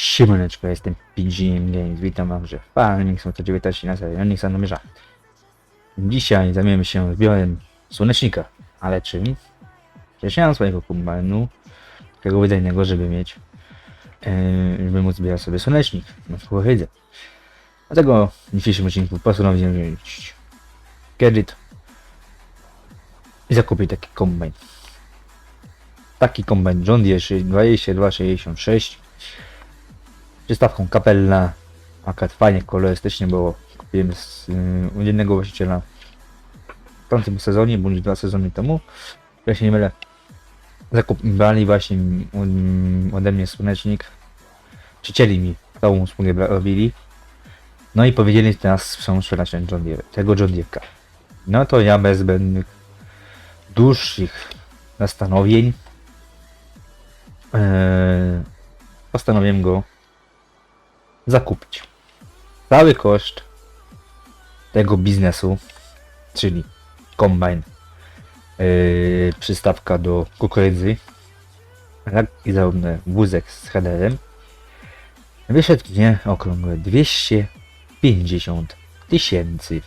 Siemaneczko, jestem PGM Games, witam wam, że Farming są to 19 na serii, sam namierza. Dzisiaj zajmiemy się zbiorem słonecznika, ale czym? Przecież nie mam swojego kombajnu, takiego wydajnego, żeby mieć, yy, żeby móc zbierać sobie słonecznik na kukurydzę. Dlatego w dzisiejszym odcinku postanowiłem wziąć kredyt i zakupić taki kombajn. Taki kombajn John Deere 2266 przystawką kapella. Akad fajnie kolorystycznie było. Kupiłem z y, u jednego właściciela w tamtym sezonie, bądź dwa sezony temu. Ja się nie mylę. Właśnie um, ode mnie słonecznik. Przycięli mi całą usługę robili. No i powiedzieli teraz są sprzedać ten John Deere, tego John Deere'ka. No to ja bez zbędnych dłuższych zastanowień yy, postanowiłem go zakupić. Cały koszt tego biznesu, czyli kombajn, yy, przystawka do kukurydzy, jak i zarówno wózek z headerem, wyszedł mnie okrągłe 250 tysięcy.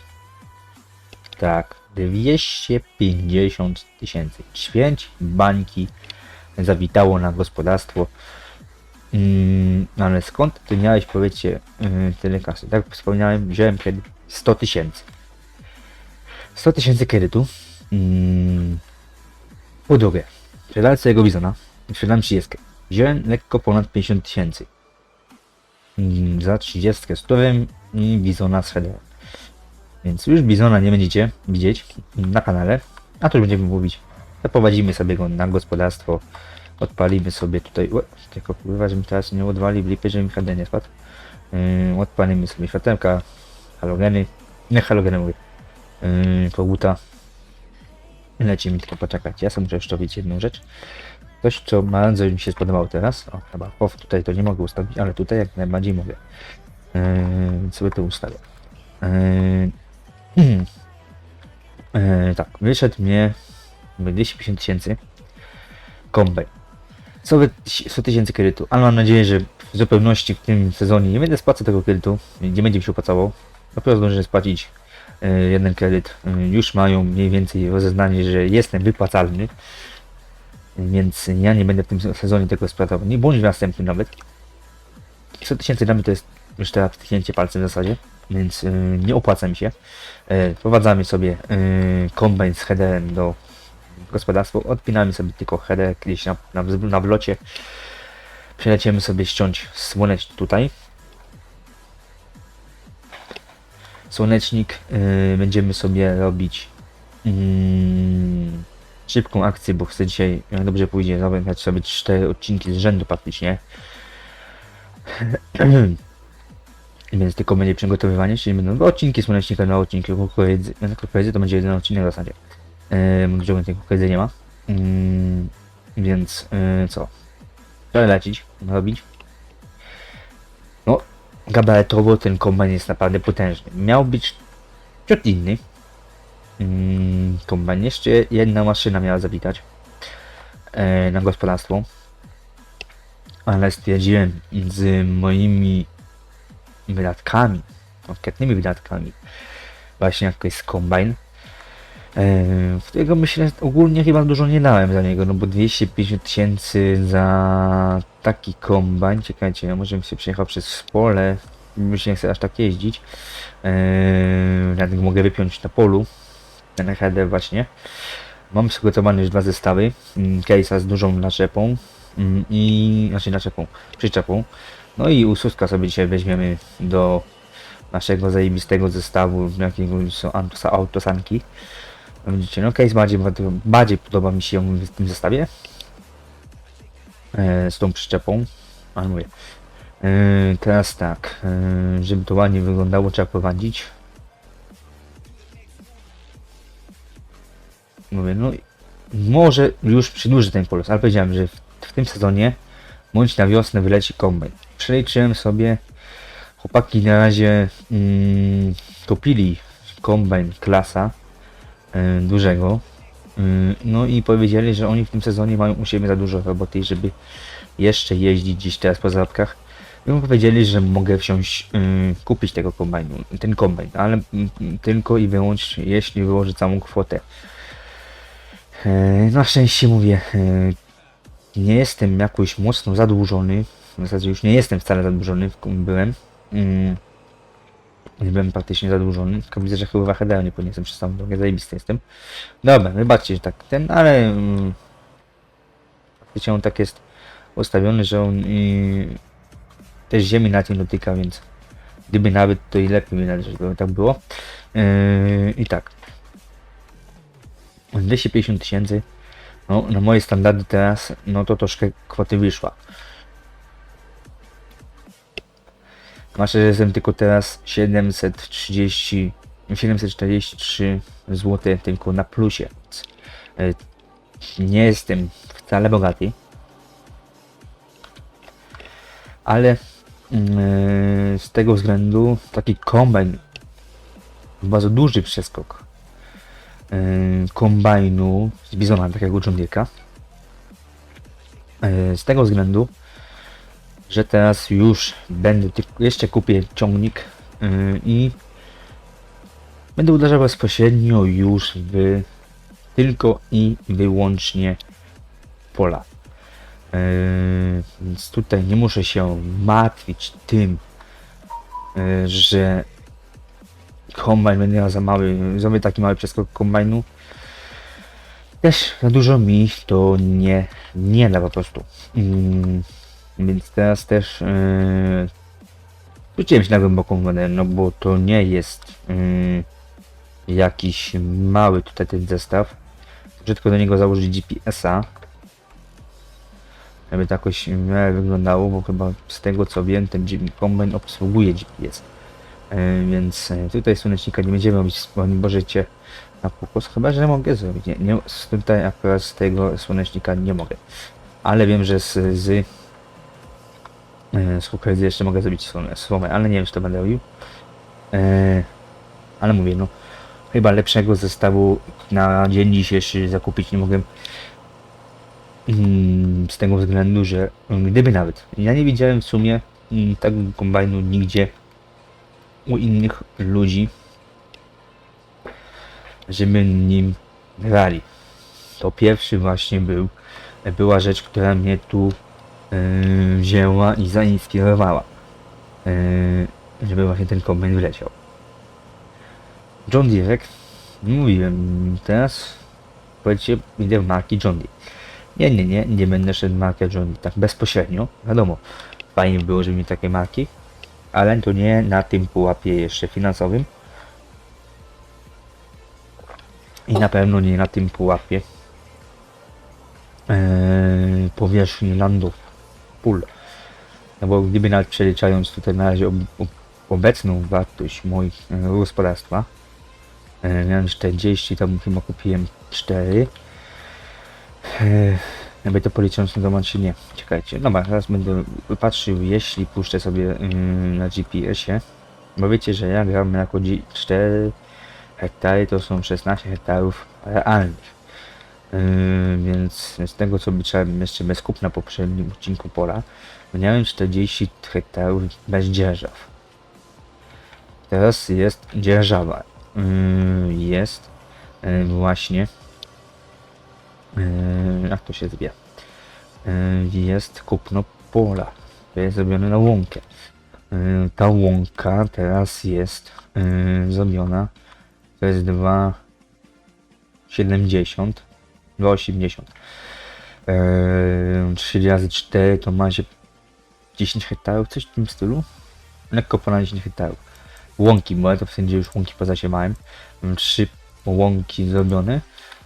Tak, 250 tysięcy. Ćwięć bańki zawitało na gospodarstwo Mm, ale skąd ty miałeś, powiedzcie, yy, tyle kasy? Tak wspomniałem, wziąłem kredyt 100 tysięcy. 100 tysięcy kredytu. Mm, po drugie, sprzedałem swojego bizona sprzedałem 30. Wziąłem lekko ponad 50 tysięcy. Mm, za 30 stowem i bizona z headerem. Więc już bizona nie będziecie widzieć na kanale, a tu już będziemy mówić. Zaprowadzimy sobie go na gospodarstwo odpalimy sobie tutaj, ue, tylko pływa, żebym teraz nie odwali w lipie, żeby mi HD nie spadł. Yy, odpalimy sobie światełka, halogeny, nie halogeny mówię, yy, koguta. Lecimy tylko poczekać. Ja sobie muszę szczopić jedną rzecz. Coś, co bardzo mi się spodobało teraz. O, chyba POW tutaj to nie mogę ustawić, ale tutaj jak najbardziej mogę. Yy, sobie to ustawię. Yy, yy, tak, wyszedł mnie 250 tysięcy kombaj. Sobie 100 tysięcy kredytu, ale mam nadzieję, że w zupełności w tym sezonie nie będę spłacał tego kredytu, nie będzie mi się opłacało. Dopiero zdążę spłacić e, jeden kredyt. E, już mają mniej więcej rozeznanie, że jestem wypłacalny. Więc ja nie będę w tym sezonie tego spłacał, nie bądź w następnym nawet. 100 tysięcy dla mnie to jest już teraz wtychnięcie palcem w zasadzie, więc e, nie opłaca mi się. E, Wprowadzamy sobie e, kombajn z headerem do gospodarstwo, odpinamy sobie tylko header gdzieś na, na, na wlocie. Przeleciemy sobie ściąć słonecznik tutaj. Słonecznik yy, będziemy sobie robić yy, szybką akcję, bo chcę dzisiaj, jak dobrze pójdzie, zabrać sobie cztery odcinki z rzędu praktycznie. Więc tylko będzie przygotowywanie, czyli będą odcinki słonecznika na odcinki kukurydzy. Na kukurydzy to będzie jeden odcinek w zasadzie. Gdzie tej kukurydzy nie ma. Więc yy, co? Trzeba lecić, robić. No, gabarytowo ten kombajn jest naprawdę potężny. Miał być ciut inny. Kombajn. Jeszcze jedna maszyna miała zawitać yy, na gospodarstwo. Ale stwierdziłem z moimi wydatkami, konkretnymi wydatkami, właśnie jak jest kombajn, w którego myślę ogólnie chyba dużo nie dałem za niego, no bo 250 tysięcy za taki kombajn, czekajcie, ja może bym się przejechał przez pole, już nie chcę aż tak jeździć, eee, ja mogę wypiąć na polu, ten header właśnie. Mam przygotowane już dwa zestawy, mm, case'a z dużą naczepą mm, i, znaczy naczepą, przyczepą, no i ususka sobie dzisiaj weźmiemy do naszego zajebistego zestawu, jakiego są autosa- autosanki. Widzicie, no case bardziej, bardziej podoba mi się w tym zestawie. E, z tą przyczepą. Ale mówię. E, teraz tak, e, żeby to ładnie wyglądało, trzeba prowadzić. Mówię, no może już przedłuży ten polus, ale powiedziałem, że w, w tym sezonie bądź na wiosnę wyleci kombajn. Przeliczyłem sobie, chłopaki na razie mm, kupili kombajn klasa dużego. E, No i powiedzieli, że oni w tym sezonie mają u siebie za dużo roboty, żeby jeszcze jeździć gdzieś teraz po zarobkach. I mi powiedzieli, że mogę wsiąść, y, kupić tego kombajnu, ten kombajn, ale y, tylko i wyłącznie jeśli wyłożę całą kwotę. E, na szczęście mówię, e, nie jestem jakoś mocno zadłużony. W zasadzie już nie jestem wcale zadłużony, byłem. Nie byłem praktycznie zadłużony, tylko widzę, że chyba HDR nie podniosłem przez całą drogę, zajebisty jestem. Dobra, wybaczcie, że tak ten, ale mm, on tak jest ustawiony, że on y, też ziemi na tym dotyka, więc gdyby nawet to i lepiej mi należy, żeby tak było. Yy, I tak. 250 tysięcy. No, na moje standardy teraz, no to troszkę kwoty wyszła. Masz, że jestem tylko teraz 730, 743 zł tylko na plusie. E, Nie jestem wcale bogaty. Ale mm, e, z tego względu taki kombajn, bardzo duży przeskok e, kombajnu z Bizona, takiego. E, Z tego względu, że teraz już będę, jeszcze kupię ciągnik e, i będę uderzał bezpośrednio już w tylko i wyłącznie pola. E, Więc tutaj nie muszę się martwić tym, e, że kombajn będzie miał za mały, zrobię taki mały przeskok kombajnu. Też za dużo mi to nie, nie da po prostu. Mm, więc teraz też yy, rzuciłem się na głęboką wodę, no bo to nie jest yy, jakiś mały tutaj ten zestaw. Muszę do niego założyć GPS-a. Żeby to jakoś w miarę wyglądało, bo chyba z tego co wiem, ten kombajn obsługuje GPS. E, Więc tutaj słonecznika nie będziemy robić, możecie na pokos, chyba że mogę zrobić. Nie, nie, tutaj akurat z tego słonecznika nie mogę. Ale wiem, że z, z, z kukurydzy jeszcze mogę zrobić słomę, ale nie wiem, czy to będę robił. E, ale mówię, no, chyba lepszego zestawu na dzień dzisiejszy zakupić nie mogę. Mm, Z tego względu, że gdyby nawet, ja nie widziałem w sumie mm, tego kombajnu nigdzie u innych ludzi, żeby nim grali. To pierwszy właśnie był, była rzecz, która mnie tu yy, wzięła i zainspirowała, yy, żeby właśnie ten kombajn wleciał. John Deere, mówiłem teraz, powiedzcie, idę w marki John Deere. Nie, nie, nie, nie będę szedł markę John Deere tak bezpośrednio, wiadomo, fajnie by było, żeby mieć takie marki, ale to nie na tym pułapie jeszcze finansowym. I na pewno nie na tym pułapie eee, powierzchni landów, pól. No bo gdyby nawet przeliczając tutaj na razie ob, ob, obecną wartość e, gospodarstwa, e, miałem 40, tam chyba kupiłem 4. E, jakby to policząc, no to macie nie. Czekajcie, dobra, teraz będę patrzył, jeśli puszczę sobie ym, na GPS-ie, bo wiecie, że ja gram jako 4 hektary, to są 16 hektarów realnych. Yy, więc z tego co liczyłem jeszcze bez kup na poprzednim odcinku pola, miałem 40 hektarów bez dzierżaw. Teraz jest dzierżawa. Yy, jest yy, właśnie Yy, jak to się zwie? Jest kupno pola. To jest zrobione na łąkę. Ta łąka teraz jest zrobiona. To jest 2,70. 2,80. Yy, 3 razy 4 to ma się 10 hektarów, coś w tym stylu. Lekko ponad 10 hektarów. Łąki, bo ja to wszędzie już łąki pozasiewałem. Mam trzy łąki zrobione.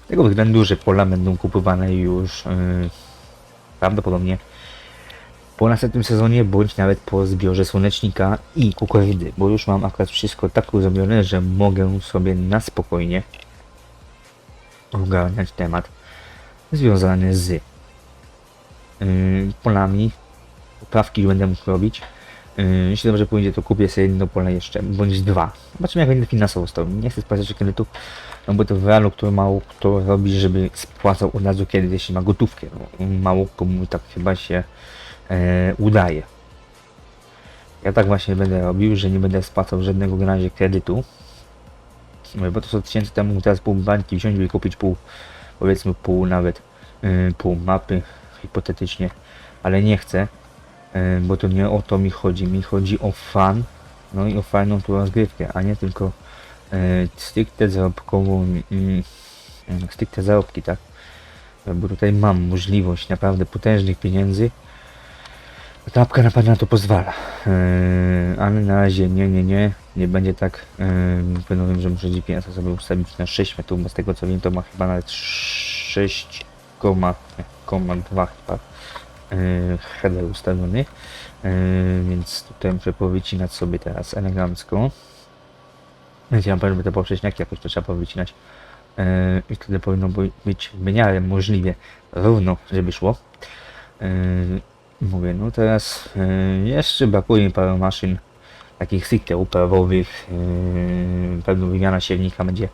Z tego względu, że pola będą kupowane już yy, prawdopodobnie po następnym sezonie, bądź nawet po zbiorze słonecznika i kukurydzy, bo już mam akurat wszystko tak zrobione, że mogę sobie na spokojnie ogarniać temat związany z yy, polami. Poprawki będę mógł robić. Yy, jeśli dobrze pójdzie, to kupię sobie jedno pole jeszcze, bądź dwa. Zobaczymy jak będę finansowo stał. Nie chcę sprawdzać kredytów, no bo to w realu, który mało kto robi, żeby spłacał od razu kiedy, jeśli ma gotówkę. No, mało komu tak chyba się e, udaje. Ja tak właśnie będę robił, że nie będę spłacał żadnego w razie kredytu. Bo to 100 tysięcy temu teraz pół bańki wziąć i kupić pół, powiedzmy pół nawet, yy, pół mapy, hipotetycznie, ale nie chcę, yy, bo to nie o to mi chodzi, mi chodzi o fan, no i o fajną tu rozgrywkę, a nie tylko yy, stricte zarobkową, stricte zarobki, tak? Bo tutaj mam możliwość naprawdę potężnych pieniędzy, ta apka na pewno na to pozwala. Yy, ale na razie nie, nie, nie. Nie będzie tak. Yy, pewno że muszę GPS-a sobie ustawić na 6 metrów, bo z tego co wiem to ma chyba nawet 6,2 chyba yy, header ustawiony. Yy, więc tutaj muszę powycinać sobie teraz elegancko. Więc ja pewno będę poprzeczniaki jakoś to trzeba powycinać. Yy, I wtedy powinno by- być w miarę możliwie równo, żeby szło. Yy, Mówię, no teraz y, jeszcze brakuje paru maszyn takich stricte uprawowych. Yy, pewno wymiana siewnika będzie,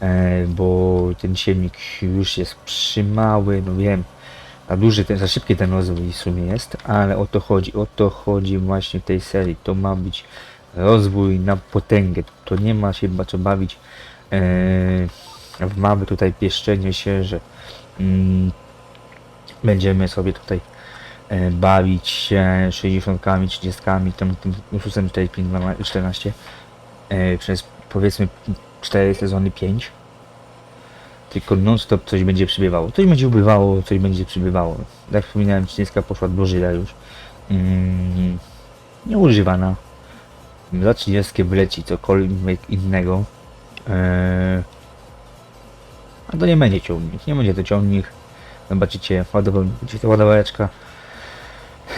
e, bo ten siewnik już jest przymały, no wiem, za duży, ten, za szybki ten rozwój w sumie jest, ale o to chodzi, o to chodzi właśnie w tej serii. To ma być rozwój na potęgę. To nie ma się co bawić w mapy tutaj pieszczenie się, że mm, będziemy sobie tutaj bawić się 60, 30, tym, tym Ursusem 14 e, przez powiedzmy 4 sezony 5 tylko non stop coś będzie przybywało. Coś będzie ubywało, coś będzie przybywało. Jak wspominałem, 30 poszła do żyla już. Mm, nieużywana. Za 30 wleci cokolwiek innego. E, a to nie będzie ciągnik, nie będzie to ciągnik. Zobaczycie, ładowa- będzie to ładowareczka.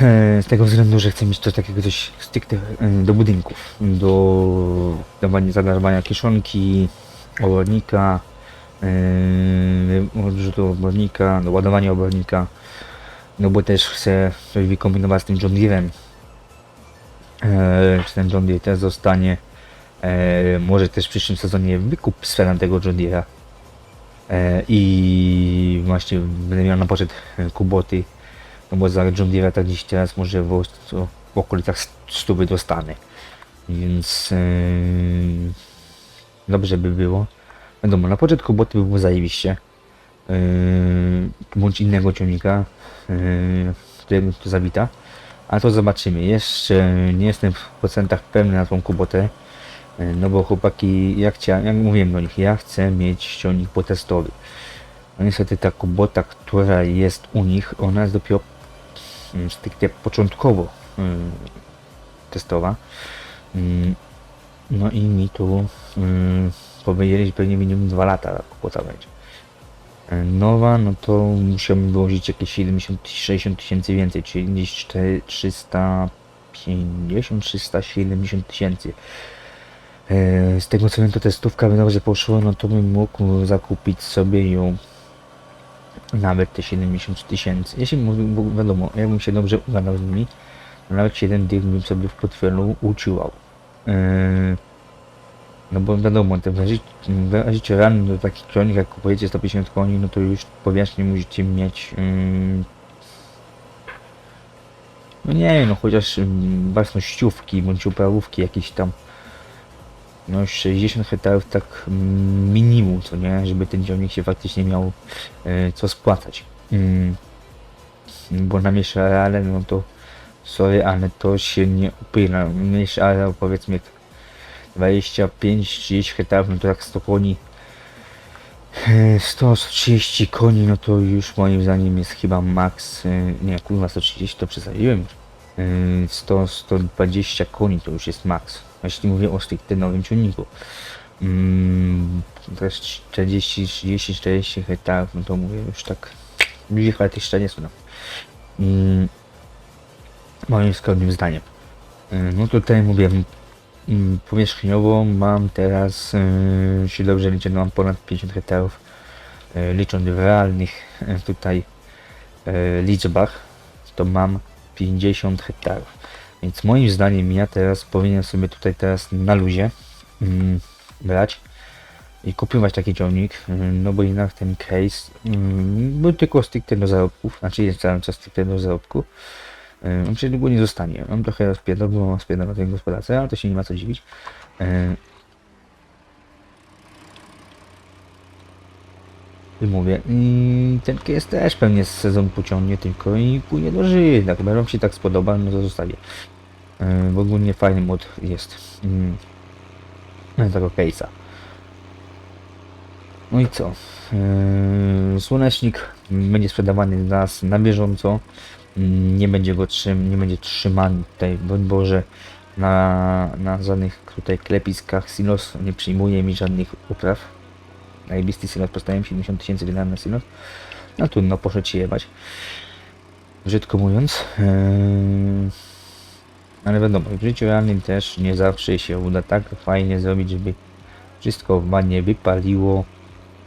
E, Z tego względu, że chcę mieć coś takiego coś stricte e, do budynków, do dawania, zadawania kieszonki, obornika, yy, odrzutu obornika, do ładowania obornika, no bo też chcę coś wykombinować z tym John Deere'em. E, Czy ten John Deere też zostanie, e, może też w przyszłym sezonie wykup sprzedam tego John Deere'a. E, I właśnie będę miał na poczet e, kuboty no bo za John Deere tak dziś teraz może w, w okolicach 100 dostanę. Więc yy, dobrze by było. Wiadomo, na początku boty by było zajebiście. Yy, bądź innego ciągnika, yy, którego to zawita. A to zobaczymy. Jeszcze nie jestem w procentach pewny na tą kubotę. Yy, no bo chłopaki, jak, chciałem, jak mówiłem do nich, ja chcę mieć ciągnik potestowy. No niestety ta kubota, która jest u nich, ona jest dopiero stricte początkowo mm, testowa. Mm, No i mi tu mm, powiedzieli, że pewnie minimum 2 lata ta kubota będzie. E, Nowa, no to musiałbym wyłożyć jakieś 70-60 tysięcy więcej, czyli gdzieś 4 350-370 tysięcy. E, Z tego co wiem, to testówka by dobrze poszło, no to bym mógł zakupić sobie ją nawet te 70 tysięcy. Jeśli bo wiadomo, jakbym się dobrze ugadał z nimi, to nawet 7 tych bym sobie w portfelu uciłał. Yy, no bo wiadomo, te wyrazicie rany do takich ciągnik, jak kupujecie 150 koni, no to już powierzchni musicie mieć yy, no nie no chociaż yy, własnościówki bądź uprawówki jakieś tam no 60 hektarów tak minimum, co nie, żeby ten ciągnik się faktycznie miał e, co spłacać. Mm, bo na mniejsze areale, no to sorry, ale to się nie upyna. Mniejszy areał powiedzmy 25-30 hektarów, no to jak 100 koni, e, 130 koni, no to już moim zdaniem jest chyba max, e, nie kurwa 130 to przesadziłem, e, 100-120 koni to już jest max. Jeśli mówię o nowym ciągniku. Mm, też 40, 30, 40 hektarów, no to mówię już tak bliżej ale jeszcze nie są. Mm, moim skromnym zdaniem. Y, No tutaj mówię, mm, powierzchniowo mam teraz, y, się dobrze liczę, no mam ponad 50 hektarów, y, licząc w realnych y, tutaj liczbach, to mam 50 hektarów. Więc moim zdaniem ja teraz powinien sobie tutaj teraz na luzie mm, brać i kupować taki ciągnik, mm, no bo jednak ten case mm, był tylko stricte do zarobków, znaczy jest cały czas stricte do zarobku. E, on się długo nie zostanie. On trochę rozpierdol, bo rozpierdol na tej gospodarce, ale to się nie ma co dziwić. E, I mówię, i ten jest też pewnie z sezon pociągnie tylko i pójdzie do Żyda. Chyba wam się tak spodoba, no to zostawię. E, Bo ogólnie fajny mod jest. Mm. No, Tego case'a. No i co? Yy, Słonecznik będzie sprzedawany dla nas na bieżąco. Mm, Nie będzie go trzym, nie będzie trzymany tutaj, broń Boże, na, na żadnych tutaj klepiskach. Silos nie przyjmuje mi żadnych upraw. Najbisty silos postałem 70 tysięcy wydałem na silos. No trudno, poszedł się jebać. Brzydko mówiąc. Yy, ale wiadomo, w życiu realnym też nie zawsze się uda tak fajnie zrobić, żeby wszystko ładnie wypaliło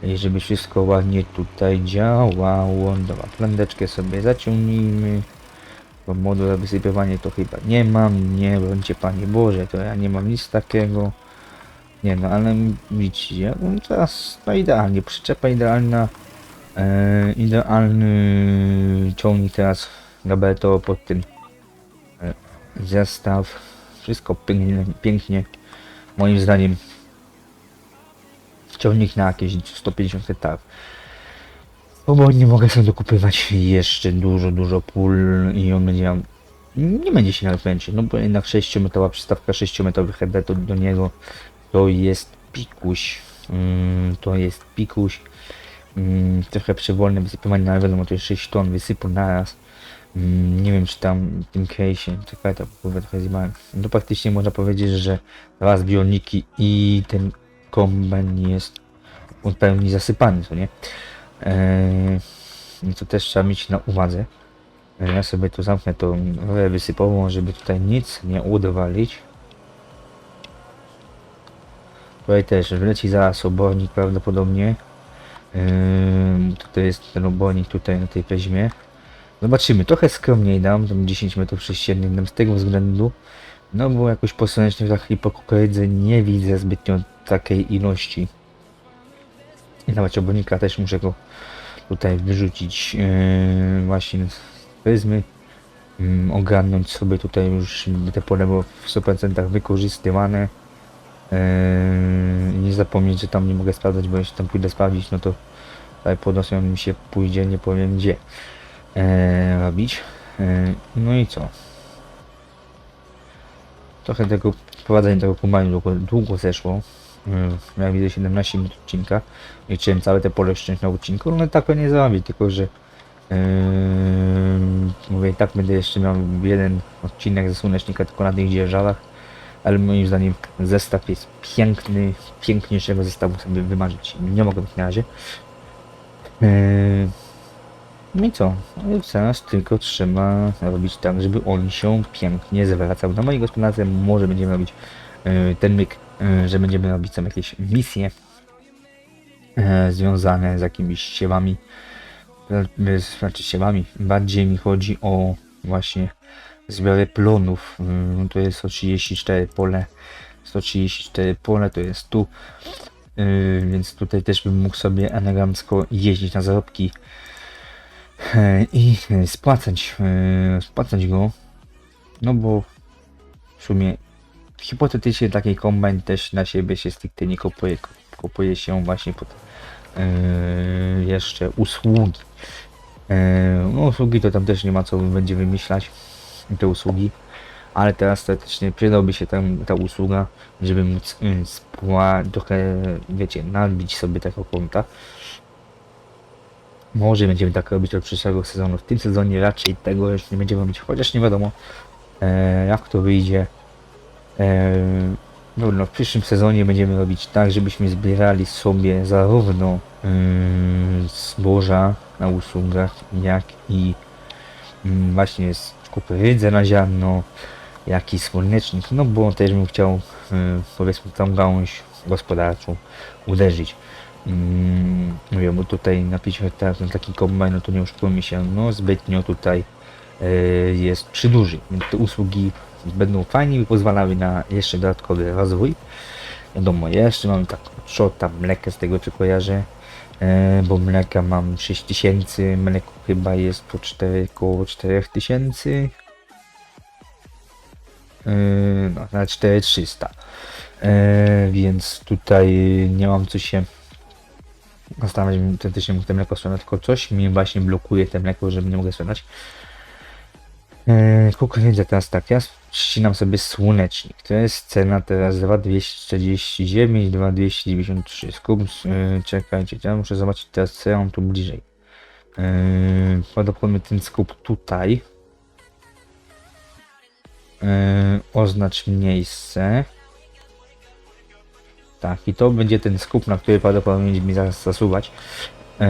i żeby wszystko ładnie tutaj działało. Dobra, plandeczkę sobie zaciągnijmy. Bo modu na wysypywanie to chyba nie mam, nie bądźcie Panie Boże, to ja nie mam nic takiego. Nie no, ale widzicie, no teraz no idealnie, przyczepa idealna, e, idealny ciągnik teraz gabeto pod tym zestaw, wszystko pięknie, pięknie, moim zdaniem ciągnik na jakieś 150 hektarów. Powodnie mogę sobie dokupywać jeszcze dużo, dużo pól i on będzie miał... Nie będzie się nakręcić, no bo jednak 6-metrowa przystawka, 6-metrowy header do niego to jest pikuś. Mm, to jest pikuś. Mm, trochę przewolne wysypywanie, ale wiadomo, to jest 6 ton wysypu naraz. Mm, nie wiem, czy tam w tym case'ie, czekaj, to kurwa trochę zjebałem. No praktycznie można powiedzieć, że dwa zbiorniki i ten kombajn jest w pełni zasypany, co nie? Eee, no to też trzeba mieć na uwadze. Ja sobie tu zamknę tą rurę wysypową, żeby tutaj nic nie udowalić. Tutaj też wleci zaraz obornik prawdopodobnie. Eee, tutaj jest ten obornik tutaj na tej weźmie. Zobaczymy, trochę skromniej dam, tam 10 metrów sześciennych dam z tego względu, no bo jakoś po słonecznych i po kukurydzy nie widzę zbytnio takiej ilości. I nawet obornika też muszę go tutaj wyrzucić yy, właśnie z pryzmy. Yy, ogarnąć sobie tutaj już te pole było w 100% wykorzystywane. Yy, nie zapomnieć, że tam nie mogę sprawdzać, bo jeśli tam pójdę sprawdzić, no to tutaj pod nosem mi się pójdzie, nie powiem gdzie e, robić. E, no i co? Trochę tego prowadzenie tego kombajnu długo, długo zeszło. E, ja widzę 17 minut odcinka. Liczyłem całe te pole szczęść na odcinku, no tak nie zrobić, tylko że e, mówię, tak będę jeszcze miał jeden odcinek ze słonecznika tylko na tych dzierżawach. Ale moim zdaniem zestaw jest piękny, piękniejszego zestawu sobie wymarzyć nie mogę w na razie. E, no i co? No teraz tylko trzeba robić tak, żeby on się pięknie zwracał. Na mojej gospodarce może będziemy robić e, ten myk, e, że będziemy robić tam jakieś misje e, związane z jakimiś siewami. Znaczy siewami. Bardziej mi chodzi o właśnie zbiorę plonów. Mm, To jest 134 pole. 134 pole to jest tu. Więc tutaj też bym mógł sobie elegancko jeździć na zarobki i e, spłacać, e, spłacać go, no bo w sumie hipotetycznie taki kombajn też na siebie się stricte nie kupuje, kupuje się właśnie pod e, jeszcze usługi. E, no usługi to tam też nie ma co będzie wymyślać, te usługi, ale teraz teoretycznie przydałby się tam ta usługa, żeby móc e, spła, trochę, wiecie, nabić sobie tego konta. Może będziemy tak robić od przyszłego sezonu. W tym sezonie raczej tego już nie będziemy robić, chociaż nie wiadomo e, jak to wyjdzie. E, no, w przyszłym sezonie będziemy robić tak, żebyśmy zbierali sobie zarówno mm, zboża na usługach, jak i mm, właśnie z kukurydzę na ziarno, jak i słonecznik, no bo też bym chciał y, powiedzmy tą gałąź gospodarczą uderzyć. Mm, mówię, bo tutaj na 5 hektarów na taki kombajn, no to nie oszukujmy się, no zbytnio tutaj y, jest przyduży, więc te usługi będą fajnie i pozwalały na jeszcze dodatkowy rozwój. Wiadomo, jeszcze mam tak szota mleka z tego co kojarzę, e, bo mleka mam 6000, mleko chyba jest po 4, około 4000, Yy, no, na 4300. Yy, więc tutaj nie mam co się zastanawiać, teoretycznie mógł te mleko sprzedać, tylko coś mi właśnie blokuje te mleko, żeby nie mogę sprzedać. Yy, kukurydza teraz tak, ja ścinam sobie słonecznik. To jest cena teraz 2249, 2293. Skup, yy, czekajcie, ja muszę zobaczyć teraz co ja mam tu bliżej. Yy, prawdopodobnie ten skup tutaj. Yy, oznacz miejsce. Tak, i to będzie ten skup, na który prawdopodobnie mi zaraz zasuwać. Yy,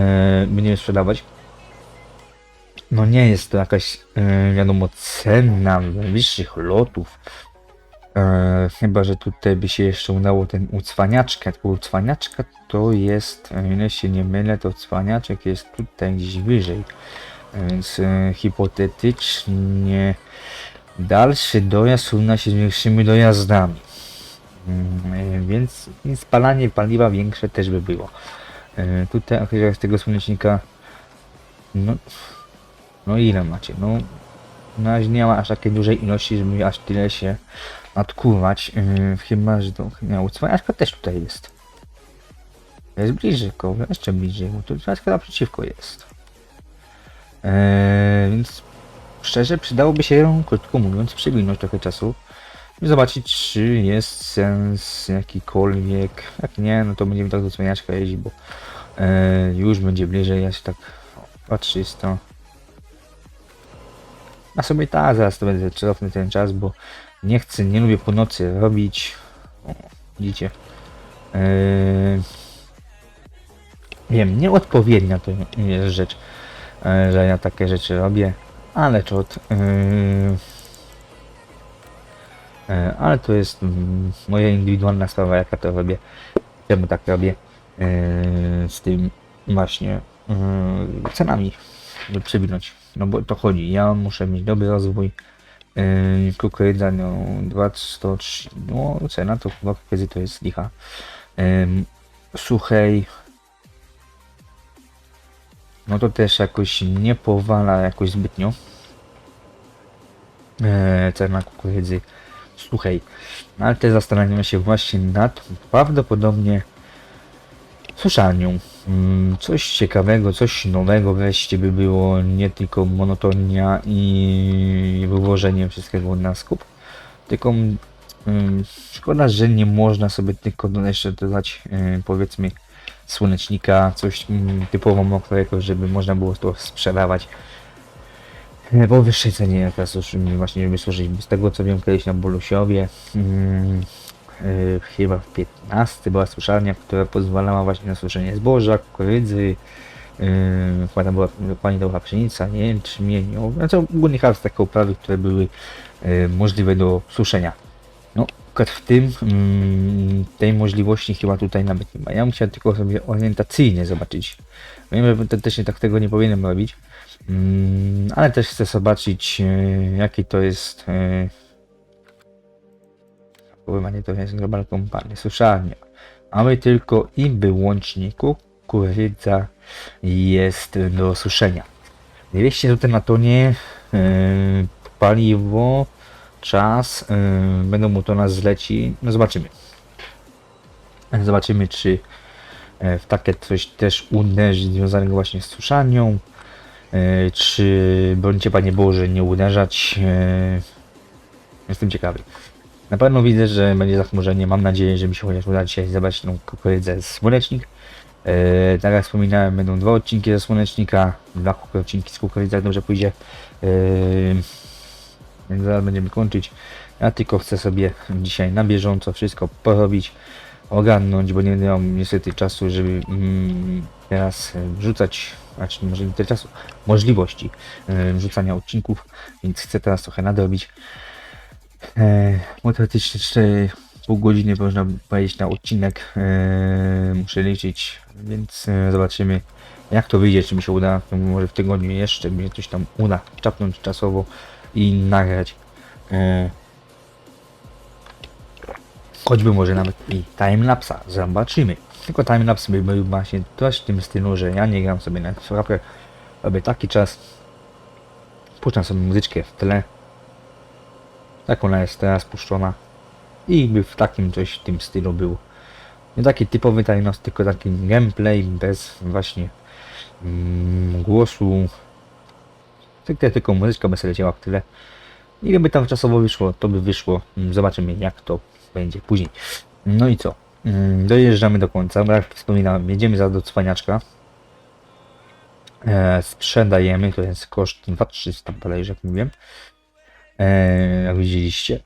będziemy sprzedawać. No nie jest to jakaś, yy, wiadomo, cena wyższych lotów. E, chyba, że tutaj by się jeszcze udało ten ucwaniaczkę. Tylko ucwaniaczka to jest, o ile się nie mylę, to cwaniaczek jest tutaj gdzieś wyżej. E, Więc e, hipotetycznie dalszy dojazd równa się z większymi dojazdami. Mm, e, Więc spalanie paliwa większe też by było. E, Tutaj akurat z tego słonecznika no, no ile macie? No na razie nie ma aż takiej dużej ilości, żeby aż tyle się nadkuwać. Yy, chyba, że to nie, ucwaniaczka też tutaj jest. Jest bliżej koło, jeszcze bliżej, bo tu ucwaniaczka naprzeciwko jest. Yy, więc szczerze przydałoby się krótko mówiąc, przywinąć trochę czasu. I zobaczyć, czy jest sens jakikolwiek. Jak nie, no to będziemy tak do cwaniaczka jeździć, bo yy, już będzie bliżej, ja się tak patrzy, to. A sobie tak, zaraz to będę cofnę ten czas, bo nie chcę, nie lubię po nocy robić. O, widzicie. Yy... Wiem, nieodpowiednia to jest rzecz, yy, że ja takie rzeczy robię, ale to od, yy... yy, ale to jest mm, moja indywidualna sprawa, jaka to robię, czemu tak robię yy, z tym właśnie yy, cenami, żeby przewinąć. No bo to chodzi, ja muszę mieć dobry rozwój, Yy, kukurydza, no 203, no cena to chyba kukurydzy to jest licha. Suchej, no to też jakoś nie powala jakoś zbytnio. Cena kukurydzy suchej. No, ale też zastanawiamy się właśnie nad prawdopodobnie suszarnią. Mm, Coś ciekawego, coś nowego wreszcie by było, nie tylko monotonia i wyłożenie wszystkiego na skup, tylko mm, szkoda, że nie można sobie tylko jeszcze dodać y, powiedzmy słonecznika, coś mm, typowo mokrego, żeby można było to sprzedawać po wyższej cenie, jak teraz już właśnie żeby służyć. Z tego co wiem kiedyś na Bolusiowie, mm, y, chyba w 15 była suszarnia, która pozwalała właśnie na suszenie zboża, kukurydzy, yy, chyba tam była, pani była pszenica, jęczmień, no, znaczy ogólnie chyba takie uprawy, które były yy, możliwe do suszenia. No, w tym, mm, tej możliwości chyba tutaj nawet nie ma. Ja musiałem tylko sobie orientacyjnie zobaczyć. Wiem, że teoretycznie tak tego nie powinienem robić, ale też chcę zobaczyć, yy, jaki to jest yy, Pływanie to jest Global Company, suszarnia. Mamy tylko i wyłącznie kukurydza jest do suszenia. 200 zł na tonie, yy, paliwo, czas, będą mu to nas zleci, no zobaczymy. Zobaczymy czy e, w takie coś też uderzyć związanego właśnie z suszarnią, e, czy bądźcie Panie Boże nie uderzać. e, Jestem ciekawy. Na pewno widzę, że będzie zachmurzenie. Mam nadzieję, że mi się chociaż uda dzisiaj zebrać tą kukurydzę z słonecznik. Yy, tak jak wspominałem, będą dwa odcinki ze słonecznika, dwa odcinki z kukurydzy, jak dobrze pójdzie. Więc zaraz będziemy kończyć. Ja tylko chcę sobie dzisiaj na bieżąco wszystko porobić, ogarnąć, bo nie mam niestety czasu, żeby mm, teraz e, wrzucać, znaczy może nie tyle czasu, możliwości wrzucania odcinków, więc chcę teraz trochę nadrobić. E, bo teoretycznie 4 pół godziny można powiedzieć na odcinek e, muszę liczyć, więc e, zobaczymy jak to wyjdzie, czy mi się uda, to może w tygodniu jeszcze mi się coś tam uda czapnąć czasowo i nagrać. E, choćby może nawet i timelapsa, zobaczymy. Tylko timelapse by był właśnie coś w tym stylu, że ja nie gram sobie na słuchawkach, robię taki czas, puszczam sobie muzyczkę w tle, Tak ona jest teraz puszczona. I by w takim coś w tym stylu był. Nie taki typowy tajnos, tylko taki gameplay bez właśnie mm, głosu. Tylko, muzyczka by sobie leciała w tyle. Ile by tam czasowo wyszło, to by wyszło. Zobaczymy jak to będzie później. No i co? Mm, dojeżdżamy do końca, bo jak wspominałem, jedziemy za do cwaniaczka. E, sprzedajemy, to jest koszt 2300 bodajże, jak mówiłem. E, jak widzieliście.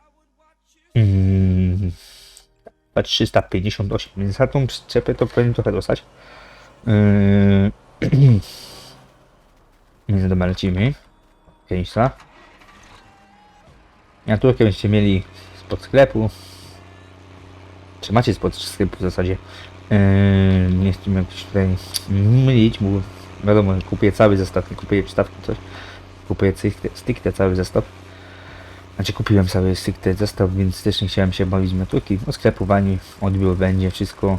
Mm, 358, więc za tą przyczepę to powinien trochę dostać. E, więc dobra, lecimy. Ja tu będziecie mieli spod sklepu. Czy macie sklepu w zasadzie? Yy, nie chcę jakoś tutaj mylić, bo wiadomo, kupuję cały zestaw, nie kupuję przystawki, coś. Kupuję stricte, cały zestaw. Znaczy kupiłem sobie stricte zestaw, więc też nie chciałem się bawić metuki. O sklepowaniu, odbiór będzie, wszystko.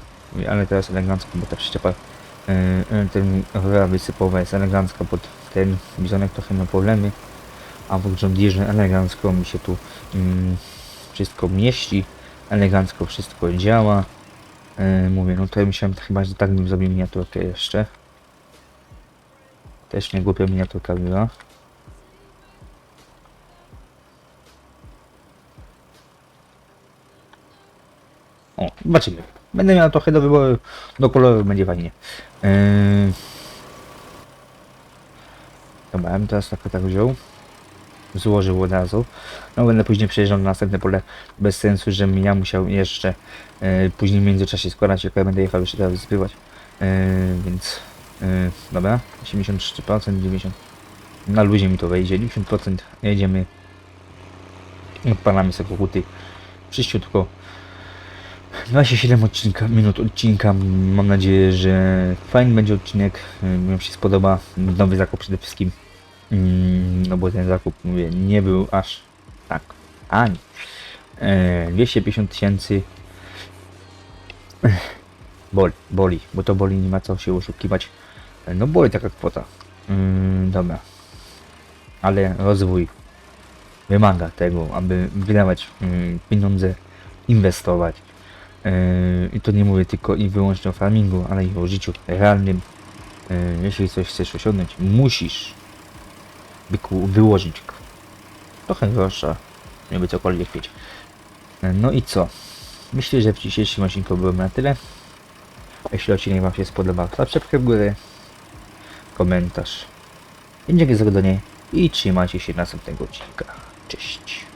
Ale teraz elegancko, bo ta przyczepa yy, ten rura wysypowa jest elegancka, pod ten bizonek trochę ma problemy. A w John Deere elegancko mi się tu mm, wszystko mieści. Elegancko wszystko działa. Yy, mówię, no tutaj musiałem chyba, że tak bym zrobił miniaturkę jeszcze. Też nie głupia miniaturka była. O, zobaczymy. Będę miał trochę do wyboru, do koloru będzie fajnie. Yy... Dobra, ja bym teraz tak, tak wziął. Złożył od razu. No będę później przejeżdżał na następne pole. Bez sensu, że ja musiał jeszcze yy, później w międzyczasie składać, jak ja będę jechał jeszcze teraz zbywać. Yy, więc yy, dobra, 83%, 90%. Na luzie mi to wejdzie, 90% jedziemy. Odpalamy sobie koguty. Przyściutko. 27 odcinka, minut odcinka. Mam nadzieję, że fajny będzie odcinek. Mi się spodoba. Nowy zakup przede wszystkim. Mm, No bo ten zakup, mówię, nie był aż tak ani. E, 250 tysięcy. Boli, boli, bo to boli, nie ma co się oszukiwać. E, No boli taka kwota. Mm, dobra. Ale rozwój wymaga tego, aby wydawać mm, pieniądze, inwestować. Yy, I to nie mówię tylko i wyłącznie o farmingu, ale i o życiu realnym. Jeśli coś chcesz osiągnąć, musisz wyłożyć trochę grosza, żeby cokolwiek mieć. Yy, No i co? Myślę, że w dzisiejszym odcinku byłem na tyle. Jeśli odcinek Wam się spodobał, to w górę, komentarz. I dzięki za oglądanie i trzymajcie się następnego odcinka. Cześć.